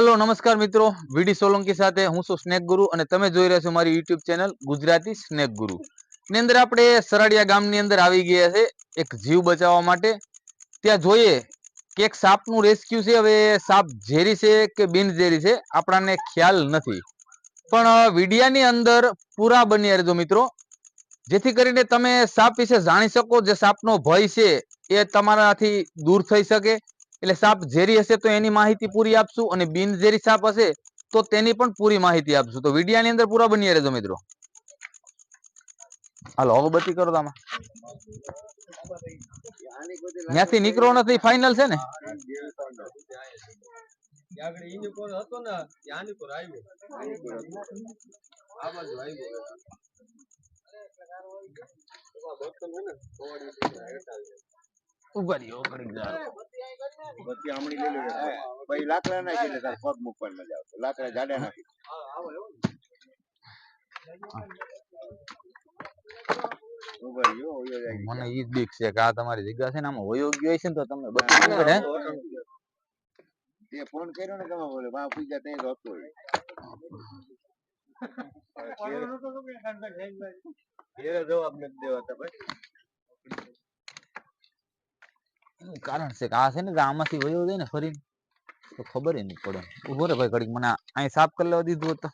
Hello, નમસ્કાર મિત્રો. વીડી સોલંકી સાથે હું છું સ્નેક ગુરુ અને તમે જોઈ રહ્યા છો મારી યુટ્યુબ ચેનલ ગુજરાતી સ્નેક ગુરુ. ની અંદર આપણે સરાડિયા ગામની અંદર આવી ગયા છે એક જીવ બચાવવા માટે. ત્યાં જોઈએ કે એક સાપનું રેસ્ક્યુ છે. હવે સાપ ઝેરી છે કે બિન ઝેરી છે આપણાને ખ્યાલ નથી. પણ વિડિયાની અંદર પૂરા બની રહેજો મિત્રો. જેથી કરીને તમે સાપ વિશે જાણી શકો. જે સાપનો ભય છે એ તમારાથી દૂર થઈ શકે. એટલે સાપ ઝેરી હશે તો એની માહિતી પૂરી આપશું અને બિનઝેરી સાપ હશે તો તેની પણ પૂરી માહિતી આપશું. તો વિડિયાની અંદર પૂરા બની રહેજો મિત્રો. હાલો, અગરબત્તી કરો તમે ત્યાંથી નીકળો નથી ફાઇનલ છે ને? ઊભા રહ્યો ઘડીક જા. પછી આમળી લઈ લેજો. પછી લાકડા નાખી એટલે તાર પગ મૂકવાની મજા આવશે લાકડા જાડા નાખી ઊભા રહ્યો, ઓયો જાય. મને ઈ જ બીક છે કે આ તમારી જગ્યા છે ને આમાં વયો ગયો હશે ને તો તમને બતાવી પડે તે ફોન કર્યો ને તમે બોલે બા પૂજા ત્યાં જ હતો એ. ઘેરે જવાબ નથી દેવાતા ભાઈ એનું કારણ છે કે આ છે ને કે આમાંથી વયો જાય ને ફરીને તો ખબર ય નહીં પડે. ઊભો રે ભાઈ ઘડીક મને આ- અહીં સાફ કરી લેવા દીધું હોત તો.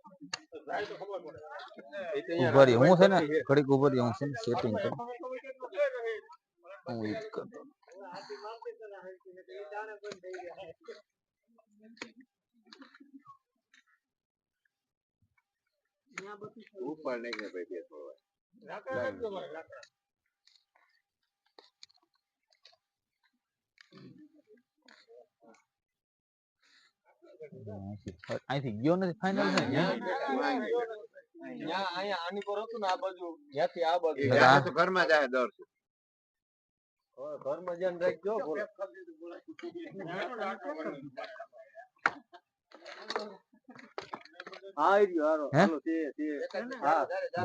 ઊભો રહી હું છે ને ઘડીક ઊભા રહી હું છે ને સેટિંગ કરું. હું ઈ કરતો. ઉપર નહીં ભાઈ બે થોડા અહીંથી અહીંથી ગયો નથી ફાઇનલ છે ને એ જાય તો ઘરમાં જાય દર હે?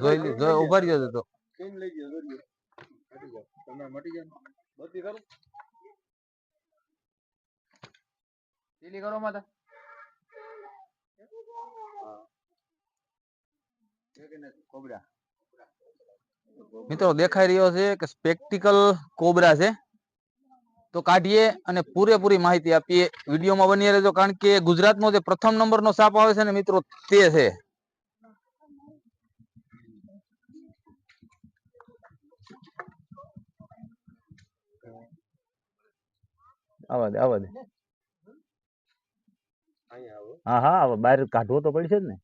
જોઈ લી- જોઈ ઊભા રહ્યો તો લીલી કરો માતા મિત્રો દેખાઈ રહ્યો છે કે સ્પેક્ટિકલ કોબરા છે. તો કાઢીએ અને પૂરેપૂરી માહિતી આપીએ. વિડીયોમાં બની રહેજો કારણ કે ગુજરાતનો જે પ્રથમ નંબરનો સાપ આવે છે ને મિત્રો તે છે. આવા દે આવા દે. હા હા હવે બહાર કાઢવો તો પડશે જ ને.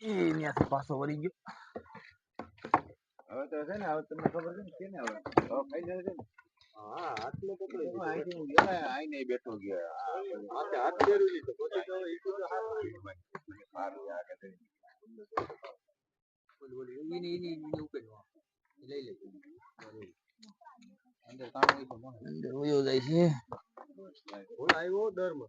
એ ત્યાંથી પાછો વળી ગયો. હવે તો છે ને હવે તમને ખબર છે ને કેને હવે? હવે ખાઈ જાય ને? હા આટલો તો આઈને બેઠો ગયો. હાથે હાથ ફેરવી લીધો પછી તો ઈ તો સારું આગળ અંદર વયો જાય છે. ઈ જાય ભાઈ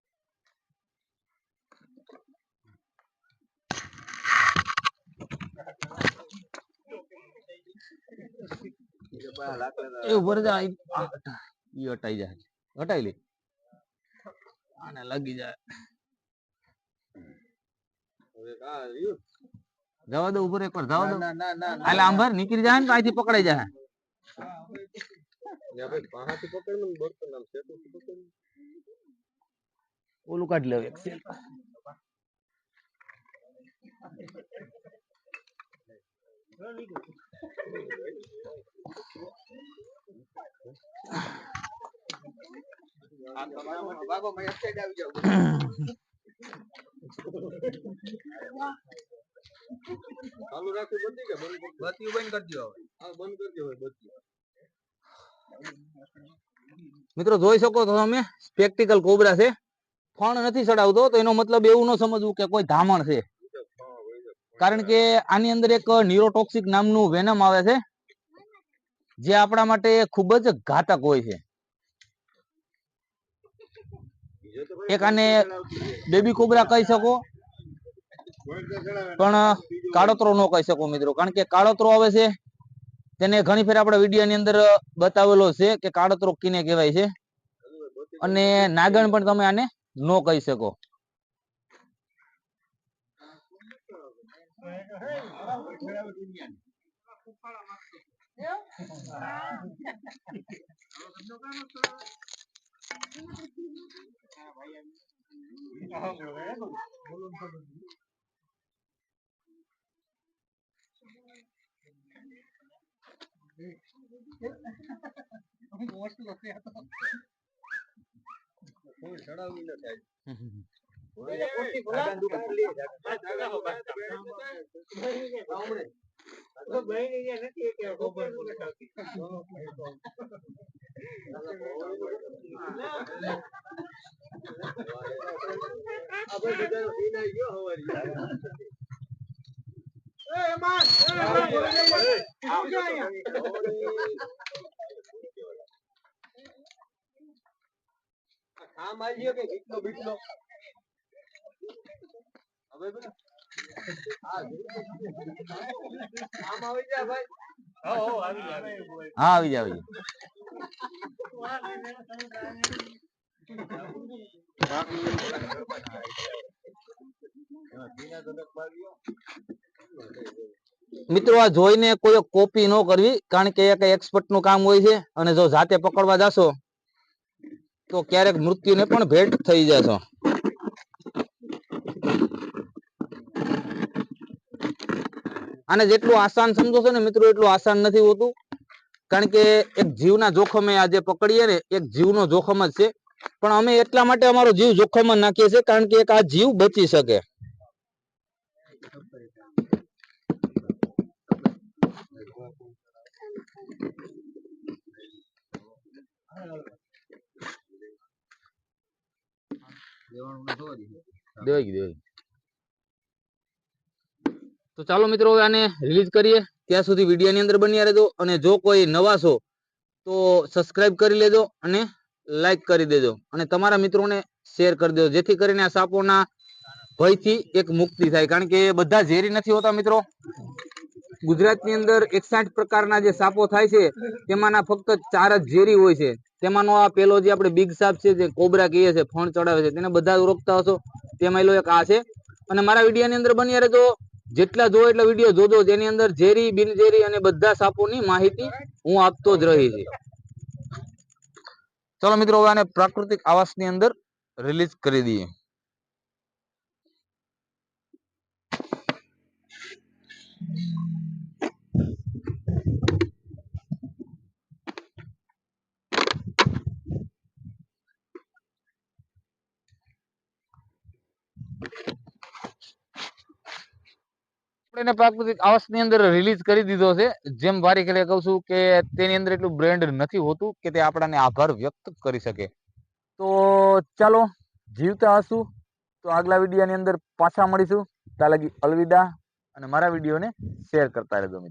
ઉપર જા ઈ હટાઈ જાય હટાઈ લે. આને લાગી જાય. જવા દો ઉપર એકવાર જવા દો. ના ના ના ના આલે આમ ભર નીકળી જાય ને તો અહીંથી પકડાઈ જાય. ઓલું કાઢી લેવું એક સેલ. આ તો ભાગો, ભાગો, ભાઈ, અત્યારે જ આવી જાઓ. ચાલુ રાખવું બધી કે બત્તી બંધ કરી દો? હા બંધ કરી દો હવે બત્તી મિત્રો જોઈ શકો છો તમે સ્પેક્ટિકલ કોબરા છે. ફણ નથી ચડાવતો તો એનો મતલબ એવું ન સમજવું કે કોઈ ધામણ છે. કારણ કે આની અંદર એક ન્યુરોટોક્સિક નામનું વેનમ આવે છે જે આપણા માટે ખૂબ જ ઘાતક હોય છે બીજો તો ભાઈ એક આને બેબી કોબરા કહી શકો. પણ કાળોતરો ન કહી શકો મિત્રો. કારણ કે કાળોતરો આવે છે, તેને ઘણી ફેર આપણે વિડીયોની અંદર બતાવેલો છે કે કાળોતરો કીને કહેવાય છે. અને નાગણ પણ તમે આને નો કહી શકો. કોઈ ન થાય કે બીટલો બીટલો હવે આવી જાય હા આવી જાય મિત્રો, આ જોઈને કોઈ કોપી ન કરવી, કારણ કે એક એક્સપર્ટનું કામ હોય છે, અને જો જાતે પકડવા જાશો, તો ક્યારેક મૃત્યુને પણ ભેટ થઈ જશો. અને જેટલું આસાન સમજો છો ને મિત્રો, એટલું આસાન નથી હોતું. કારણ કે એક જીવના જોખમે આજે પકડીએ ને, એક જીવનો જોખમ જ છે. પણ અમે એટલા માટે અમારો જીવ જોખમમાં નાખીએ છીએ, કારણ કે એક આ જીવ બચી શકે. તો ચાલો મિત્રો આને રિલીઝ કરીએ. ત્યાં સુધી વિડીયોની અંદર બન્યા રહેજો અને જો કોઈ નવા છો, તો સબસ્ક્રાઇબ કરી લેજો અને લાઈક કરી દેજો. અને તમારા મિત્રોને શેર કરી દેજો, જેથી કરીને આ સાપોના ભયથી એક મુક્તિ થાય. કારણ કે બધા ઝેરી નથી હોતા મિત્રો. ગુજરાતની અંદર એકસાઠ પ્રકારના જે સાપો થાય છે, તેમાંના ફક્ત ચાર જ ઝેરી હોય છે. તેમાંનો આ પેલો જે આપણે બિગ સાપ છે, જે કોબરા કહીએ છે, ફણ ચડાવે છે, તેને બધા ઓળખતા હશો. તેમાં એક આ છે. અને મારા વિડીયોની અંદર બન્યા રહેજો. જેટલા જો એટલા વીડિયો જોજો. જેની અંદર ઝેરી, બિનઝેરી અને બધા સાપોની માહિતી હું આપતો જ રહી છે. ચલો મિત્રો, હવે આને પ્રાકૃતિક આવાસની અંદર રિલીઝ કરી દઈએ. આપણે પ્રાકૃતિક આવાસની અંદર રિલીઝ કરી દીધો છે. જેમ વારી ઘડીએ કહું છું કે તેની અંદર એટલું બ્રેન્ડ નથી હોતું કે તે આપણાને આભાર વ્યક્ત કરી શકે. તો ચાલો, જીવતા હશું. તો આગલા વિડીયોની અંદર પાછા મળીશું. ત્યાં લગી અલવિદા અને મારા વિડીયોને શેર કરતા રહેજો મિત્રો.